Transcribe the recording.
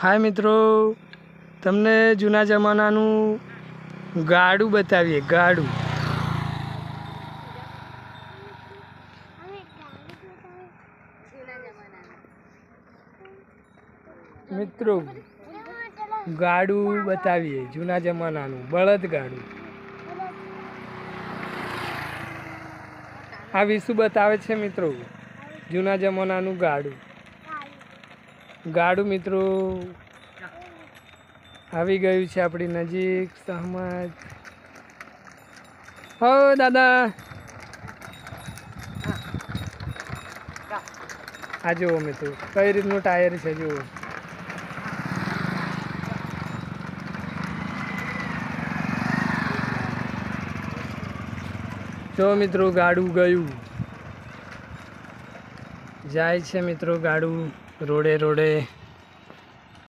હાય મિત્રો, તમને જૂના જમાનાનું ગાડું બતાવીએ, ગાડું. મિત્રો, ગાડું બતાવીએ, જૂના જમાનાનું, બળદ ગાડું. આ વિશુ બતાવે છે મિત્રો, જૂના જમાનાનું ગાડું. ગાડું મિત્રો. આવી ગયું છે આપણી નજીક સહમત હો, દાદા. આ જુઓ મિત્રો, કઈ રીતનું ટાયર છે જુઓ. જો મિત્રો, ગાડું ગયું. જાય છે મિત્રો ગાડું. રોડે રોડે